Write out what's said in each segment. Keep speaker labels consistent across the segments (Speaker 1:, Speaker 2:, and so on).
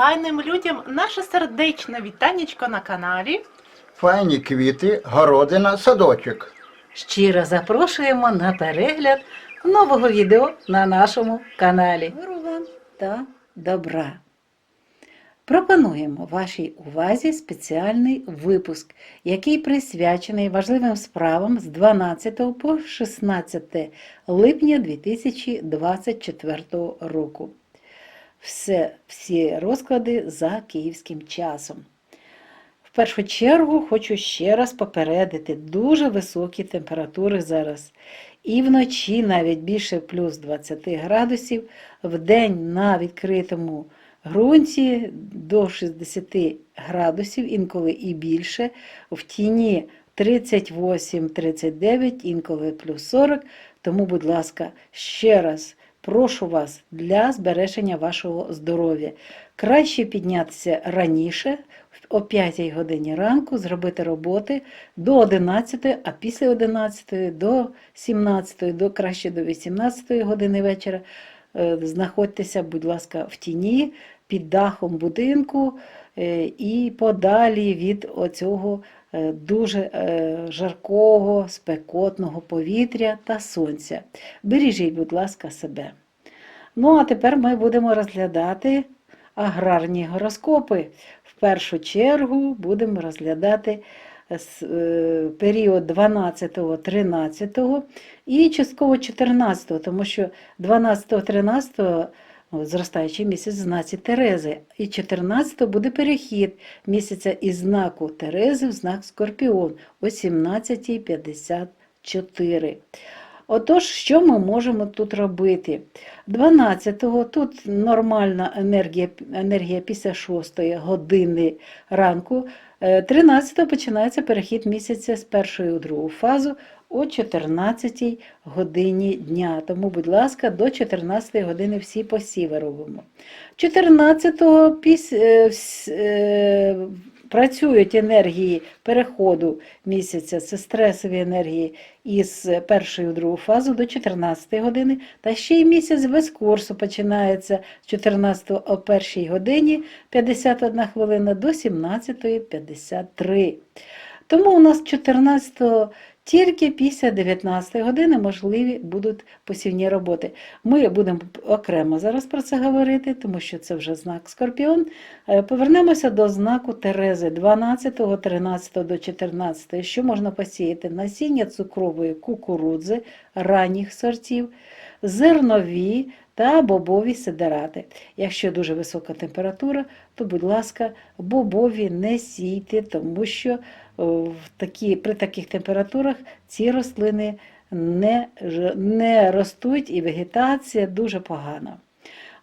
Speaker 1: файним людям наше сердечне вітанечко на каналі.
Speaker 2: Файні квіти, городина, садочок.
Speaker 3: Щиро запрошуємо на перегляд нового відео на нашому каналі. Миру вам та добра. Пропонуємо вашій увазі спеціальний випуск, який присвячений важливим справам з 12 по 16 липня 2024 року. Все, всі розклади за київським часом. В першу чергу хочу ще раз попередити дуже високі температури зараз. І вночі навіть більше плюс 20 градусів, вдень на відкритому ґрунті до 60 градусів, інколи і більше, в тіні 38-39, інколи плюс 40. Тому, будь ласка, ще раз прошу вас для збереження вашого здоров'я. Краще піднятися раніше, о 5 годині ранку, зробити роботи до 11, а після 11 до 17, до краще до 18 години вечора. Е, Знаходьтеся, будь ласка, в тіні під дахом будинку і подалі від оцього е, дуже е, жаркого, спекотного повітря та сонця. Бережіть, будь ласка, себе. Ну, а тепер ми будемо розглядати аграрні гороскопи. В першу чергу будемо розглядати е, період 12-13 і частково 14, тому що 12-13 ну, зростаючий місяць знаці Терези, і 14 буде перехід місяця із знаку Терези в знак Скорпіон о 17.54. Отож, що ми можемо тут робити? 12-го тут нормальна енергія, енергія після 6 години ранку. Е, 13-го починається перехід місяця з першої у другу фазу о 14 годині дня. Тому, будь ласка, до 14 години всі посіви робимо. 14-го піс... е, е, працюють енергії переходу місяця, це стресові енергії із першої в другу фазу до 14 години, та ще й місяць без курсу починається з 14 о 1 годині 51 хвилина до 17.53. Тому у нас 14 тільки після 19 години можливі будуть посівні роботи. Ми будемо окремо зараз про це говорити, тому що це вже знак Скорпіон. Е, Повернемося до знаку Терези 12, 13 до 14, що можна посіяти насіння цукрової кукурудзи ранніх сортів, зернові та бобові сидерати. Якщо дуже висока температура, то, будь ласка, бобові не сійте, тому що в такі, при таких температурах ці рослини не, не ростуть і вегетація дуже погана.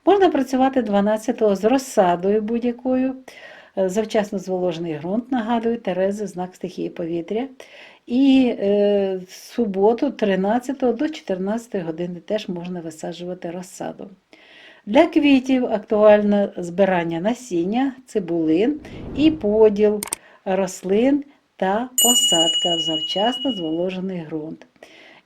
Speaker 3: Можна працювати 12-го з розсадою будь-якою. Е, Завчасно зволожений ґрунт, нагадую, Терези, знак стихії повітря. І е, в суботу, 13 до 14 години, теж можна висаджувати розсаду. Для квітів актуальне збирання насіння, цибулин і поділ рослин та посадка в завчасно зволожений ґрунт.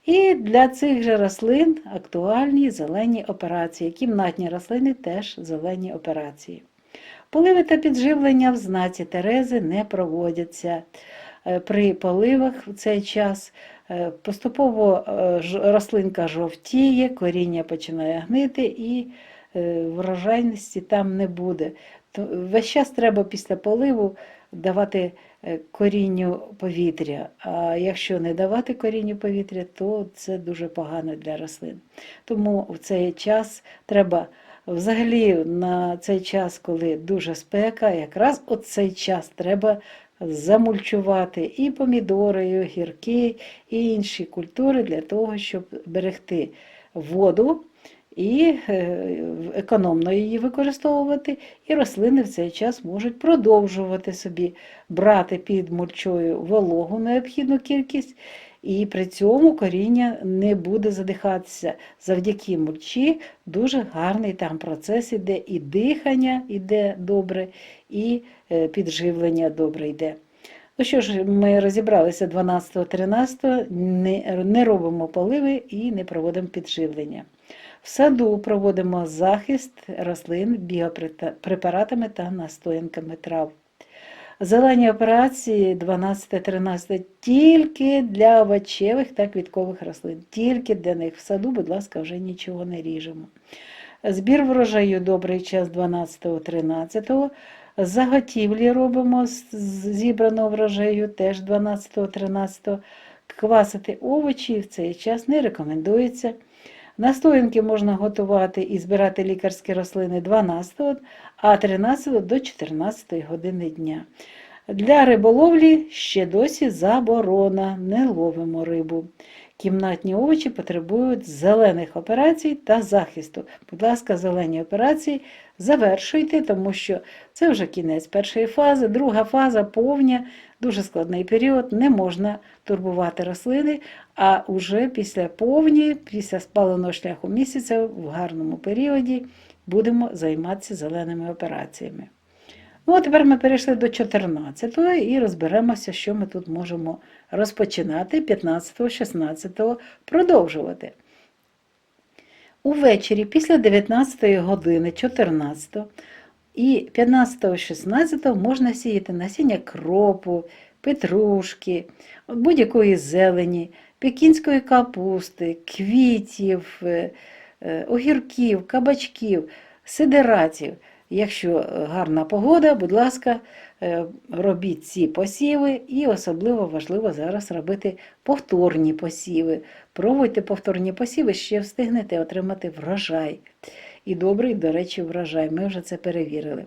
Speaker 3: І для цих же рослин актуальні зелені операції. Кімнатні рослини теж зелені операції. Поливи та підживлення в знаці Терези не проводяться. Е, При поливах в цей час е, поступово е, рослинка жовтіє, коріння починає гнити і врожайності там не буде. То Весь час треба після поливу давати е, корінню повітря. А якщо не давати корінню повітря, то це дуже погано для рослин. Тому в цей час треба взагалі на цей час, коли дуже спека, якраз от цей час треба замульчувати і помідори, і огірки, і інші культури для того, щоб берегти воду і е, економно її використовувати, і рослини в цей час можуть продовжувати собі брати під мульчою вологу необхідну кількість, і при цьому коріння не буде задихатися. Завдяки мульчі дуже гарний там процес іде, і дихання іде добре, і е, підживлення добре йде. Ну що ж, ми розібралися 12-13, не, не робимо поливи і не проводимо підживлення. В саду проводимо захист рослин біопрепаратами та настоянками трав. Зелені операції 12-13 тільки для овочевих та квіткових рослин. Тільки для них. В саду, будь ласка, вже нічого не ріжемо. Збір врожаю добрий час 12-13. Заготівлі робимо з зібраного врожаю теж 12-13. Квасити овочі в цей час не рекомендується. Настоянки можна готувати і збирати лікарські рослини 12, а 13 до 14 години дня. Для риболовлі ще досі заборона, не ловимо рибу. Кімнатні овочі потребують зелених операцій та захисту. Будь ласка, зелені операції завершуйте, тому що це вже кінець першої фази, друга фаза повня, дуже складний період, не можна турбувати рослини, а уже після повні, після спаленого шляху місяця, в гарному періоді будемо займатися зеленими операціями. Ну, а тепер ми перейшли до 14-го і розберемося, що ми тут можемо розпочинати 15-го, 16-го, продовжувати. Увечері після 19 години 14 і 15-16 можна сіяти насіння кропу, петрушки, будь-якої зелені, пекінської капусти, квітів, е, е, огірків, кабачків, сидератів. Якщо е, гарна погода, будь ласка, е, робіть ці посіви, і особливо важливо зараз робити повторні посіви. Пробуйте повторні посіви, ще встигнете отримати врожай. І добрий, до речі, врожай. Ми вже це перевірили.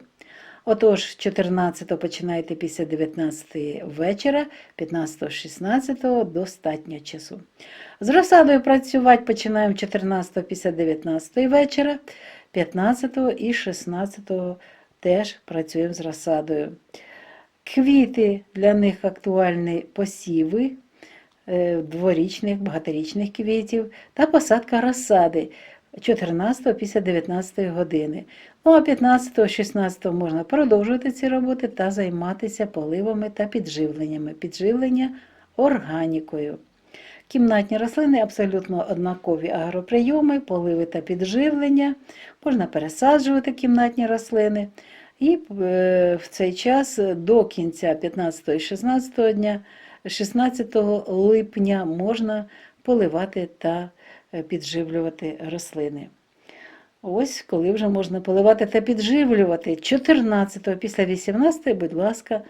Speaker 3: Отож, 14 починайте після 19 вечора, 15-16 достатньо часу. З розсадою працювати починаємо 14 після 19 вечора, 15 і 16 теж працюємо з розсадою. Квіти для них актуальні посіви е, дворічних, багаторічних квітів та посадка розсади 14 після 19 години. Ну а 15-16 можна продовжувати ці роботи та займатися поливами та підживленнями. Підживлення органікою. Кімнатні рослини абсолютно однакові агроприйоми, поливи та підживлення. Можна пересаджувати кімнатні рослини. І е, в цей час до кінця 15 і 16 дня, 16 липня можна поливати та е, підживлювати рослини. Ось коли вже можна поливати та підживлювати. 14 після 18, будь ласка,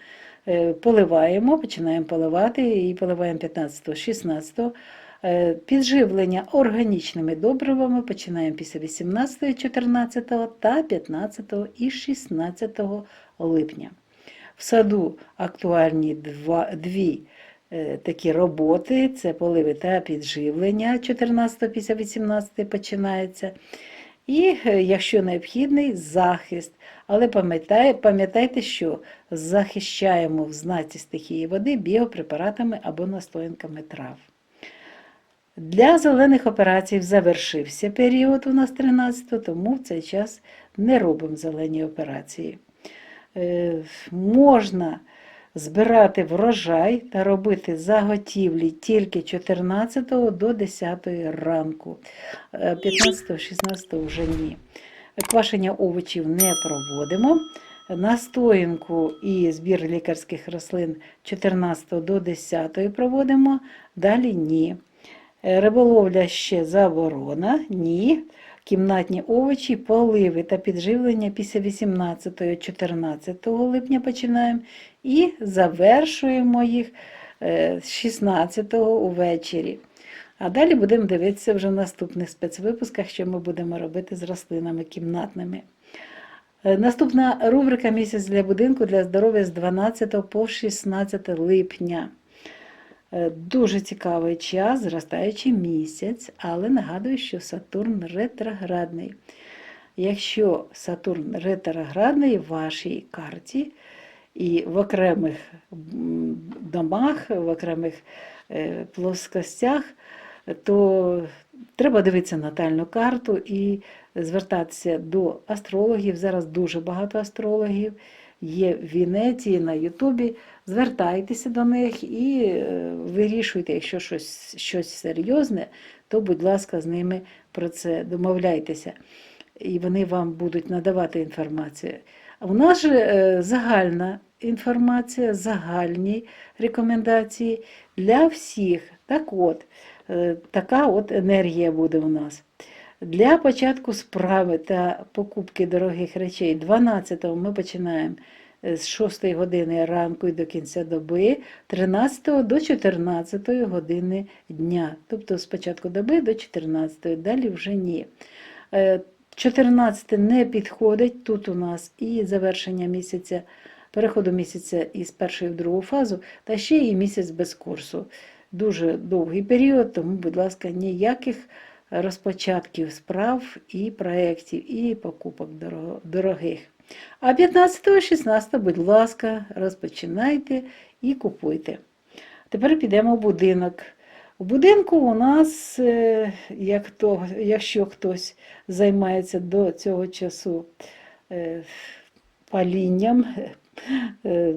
Speaker 3: поливаємо, починаємо поливати і поливаємо 15, 16. Е, Підживлення органічними добривами починаємо після 18, 14 та 15 і 16 липня. В саду актуальні два, дві е, такі роботи: це поливи та підживлення 14 після 18 починається. І, е, якщо необхідний, захист. Але пам'ятай- пам'ятайте, що захищаємо в знаці стихії води біопрепаратами або настоянками трав. Для зелених операцій завершився період у нас 13, тому в цей час не робимо зелені операції. Е, можна збирати врожай та робити заготівлі тільки 14 до 10 ранку. 15-16 вже ні. Квашення овочів не проводимо. Настоянку і збір лікарських рослин 14 до 10 проводимо, далі ні. Е, Риболовля ще заборона, ні. Кімнатні овочі, поливи та підживлення після 18-14 липня починаємо і завершуємо їх е, 16-го увечері. А далі будемо дивитися вже в наступних спецвипусках, що ми будемо робити з рослинами кімнатними. Е, Наступна рубрика Місяць для будинку для здоров'я з 12 по 16 липня. Е, Дуже цікавий час, зростаючий місяць, але нагадую, що Сатурн ретроградний. Якщо Сатурн ретроградний в вашій карті і в окремих домах, в окремих е, плоскостях, то треба дивитися натальну карту і звертатися до астрологів. Зараз дуже багато астрологів є в Венеції, на Ютубі. Звертайтеся до них і е, вирішуйте, якщо щось, щось серйозне, то, будь ласка, з ними про це, домовляйтеся, і вони вам будуть надавати інформацію. У нас же е, загальна інформація, загальні рекомендації для всіх. Так от, е, така от енергія буде у нас. Для початку справи та покупки дорогих речей 12-го ми починаємо е, з 6 години ранку і до кінця доби, 13 до 14 години дня. Тобто з початку доби до 14, далі вже ні. Е, 14 не підходить, тут у нас і завершення місяця, переходу місяця із першої в другу фазу, та ще і місяць без курсу. Дуже довгий період, тому, будь ласка, ніяких розпочатків справ і проєктів, і покупок дорогих. А 15-16, будь ласка, розпочинайте і купуйте. Тепер підемо в будинок. У будинку у нас, е, як то, якщо хтось займається до цього часу е, палінням, е,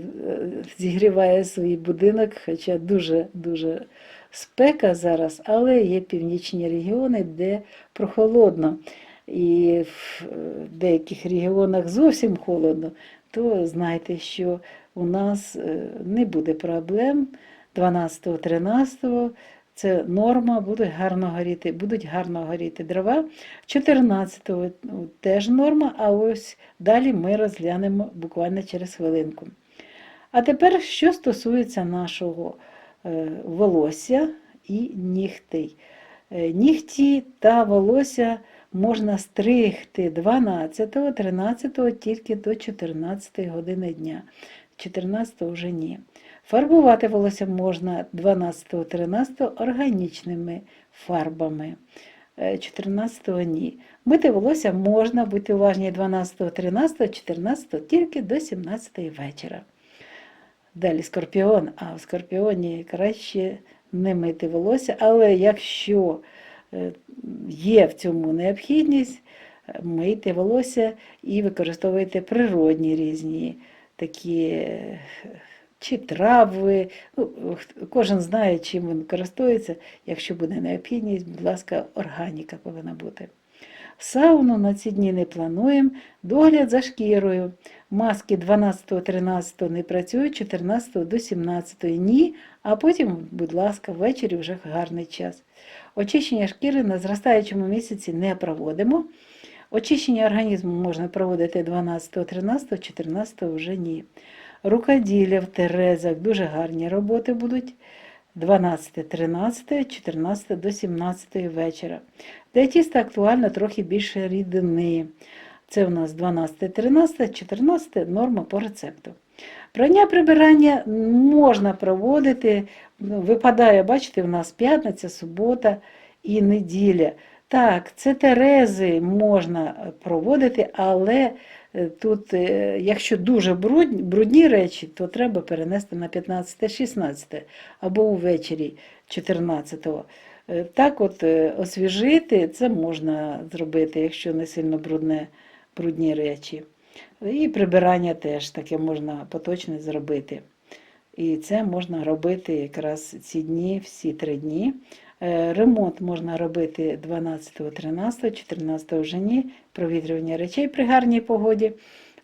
Speaker 3: зігріває свій будинок, хоча дуже-дуже спека зараз, але є північні регіони, де прохолодно. І в деяких регіонах зовсім холодно, то знайте, що у нас не буде проблем 12-13 це норма, будуть гарно горіти, будуть гарно горіти дрова. 14-го ну, теж норма, а ось далі ми розглянемо буквально через хвилинку. А тепер, що стосується нашого е, волосся і нігтей. Е, Нігті та волосся можна стригти 12, 13 тільки до 14 години дня. 14 вже ні. Фарбувати волосся можна 12-13 органічними фарбами. 14 ні. Мити волосся можна, будьте уважні 12, 13, 14 тільки до 17 вечора. Далі скорпіон, а в скорпіоні краще не мити волосся, але якщо е, є в цьому необхідність, е, мийте волосся і використовуйте природні різні такі е, чи трави. Ну, кожен знає, чим він користується. Якщо буде необхідність, будь ласка, органіка повинна бути. Сауну на ці дні не плануємо. Догляд за шкірою. Маски 12-13 не працюють, 14 до 17 ні, а потім, будь ласка, ввечері вже гарний час. Очищення шкіри на зростаючому місяці не проводимо. Очищення організму можна проводити 12, 13, 14 вже ні. Рукоділля в терезах дуже гарні роботи будуть. 12, 13, 14 до 17 вечора. Для тіста актуально трохи більше рідини. Це у нас 12, 13, 14 норма по рецепту. Прання прибирання можна проводити. Випадає, бачите, у нас п'ятниця, субота і неділя. Так, це терези можна проводити, але тут, е, якщо дуже брудні, брудні речі, то треба перенести на 15-16 або увечері 14-го. Е, Так от е, освіжити це можна зробити, якщо не сильно брудне, брудні речі. І прибирання теж таке можна поточне зробити. І це можна робити якраз ці дні, всі три дні. Е, Ремонт можна робити 12, 13, 14 вже ні, провітрювання речей при гарній погоді.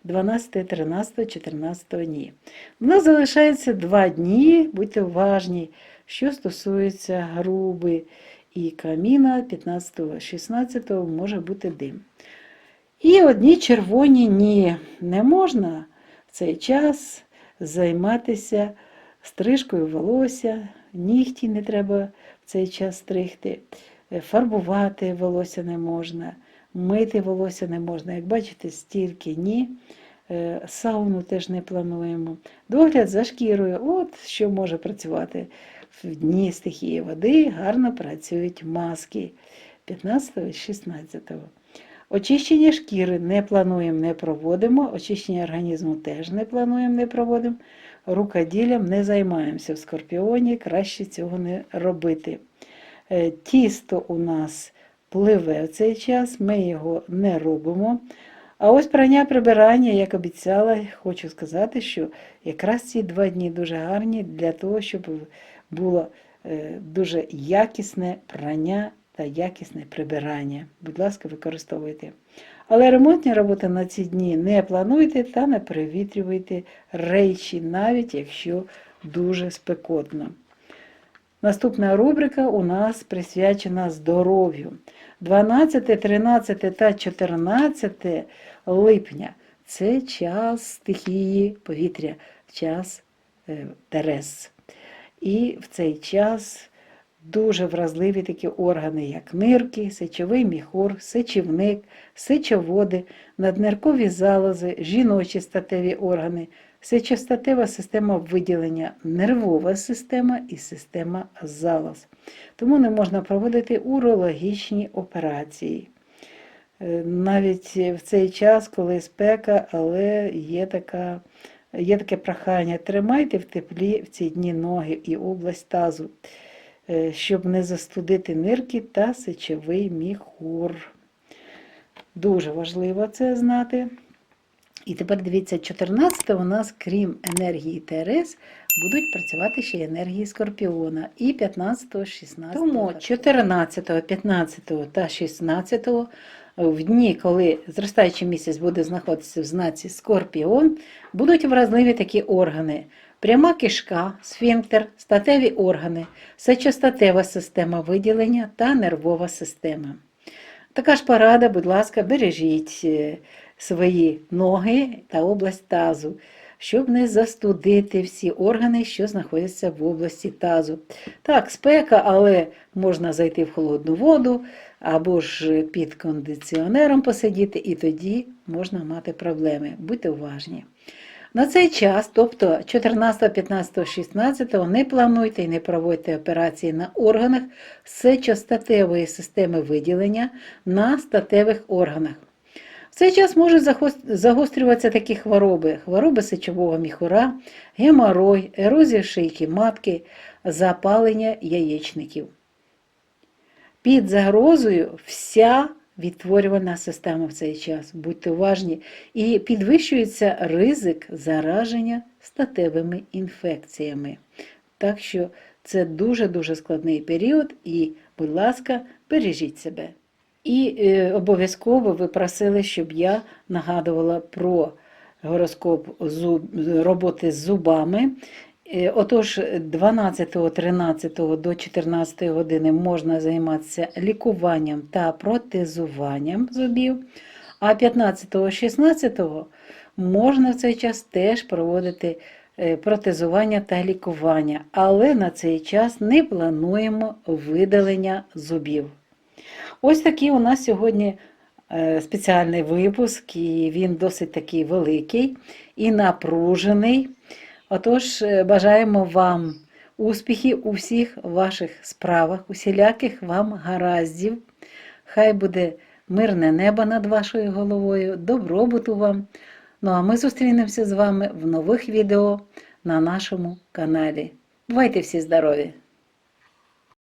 Speaker 3: 12, 13, 14 ні. У нас залишається два дні, будьте уважні, що стосується груби і каміна 15, 16 може бути дим. І одні червоні ні, не можна в цей час займатися стрижкою волосся, нігті не треба в цей час стригти, е, фарбувати волосся не можна, мити волосся не можна. Як бачите, стільки ні. Е, Сауну теж не плануємо. Догляд за шкірою, от що може працювати. В дні стихії води гарно працюють маски 15-16. Очищення шкіри не плануємо, не проводимо. Очищення організму теж не плануємо, не проводимо. Рукоділлям не займаємося в скорпіоні, краще цього не робити. Е, Тісто у нас пливе в цей час, ми його не робимо. А ось прання прибирання, як обіцяла, хочу сказати, що якраз ці два дні дуже гарні для того, щоб було е, дуже якісне прання та якісне прибирання. Будь ласка, використовуйте. Але ремонтні роботи на ці дні не плануйте та не привітрюйте речі, навіть якщо дуже спекотно. Наступна рубрика у нас присвячена здоров'ю. 12, 13 та 14 липня це час стихії повітря, час е, Терес. І в цей час дуже вразливі такі органи, як нирки, сечовий міхур, сечівник, сечоводи, надниркові залози, жіночі статеві органи, сечостатева система виділення, нервова система і система залоз. Тому не можна проводити урологічні операції. Е, Навіть в цей час, коли спека, але є, така, є таке прохання, тримайте в теплі в ці дні ноги і область тазу, щоб не застудити нирки та сечовий міхур. Дуже важливо це знати. І тепер дивіться, 14 у нас, крім енергії ТРС, будуть працювати ще й енергії Скорпіона. І 15, 16. Тому 14, 15 та 16 в дні, коли зростаючий місяць буде знаходитися в знаці Скорпіон, будуть вразливі такі органи. Пряма кишка, сфінктер, статеві органи, сечостатева система виділення та нервова система. Така ж порада, будь ласка, бережіть е, свої ноги та область тазу, щоб не застудити всі органи, що знаходяться в області тазу. Так, спека, але можна зайти в холодну воду або ж під кондиціонером посидіти, і тоді можна мати проблеми. Будьте уважні. На цей час, тобто 14, 15, 16, не плануйте і не проводьте операції на органах сечостатевої системи виділення на статевих органах. В цей час можуть загострюватися такі хвороби: хвороби сечового міхура, геморой, ерозія шийки матки, запалення яєчників. Під загрозою вся відтворювальна система в цей час. Будьте уважні. І підвищується ризик зараження статевими інфекціями. Так що це дуже-дуже складний період і, будь ласка, бережіть себе. І е, обов'язково ви просили, щоб я нагадувала про гороскоп зуб, роботи з зубами. Е, Отож, 12, 13 до 14 години можна займатися лікуванням та протезуванням зубів, а 15, 16 можна в цей час теж проводити е, протезування та лікування, але на цей час не плануємо видалення зубів. Ось такий у нас сьогодні е, спеціальний випуск, і він досить такий великий і напружений. Отож, е, бажаємо вам успіхів у всіх ваших справах, усіляких вам гараздів. Хай буде мирне небо над вашою головою, добробуту вам. Ну а ми зустрінемося з вами в нових відео на нашому каналі. Бувайте всі здорові!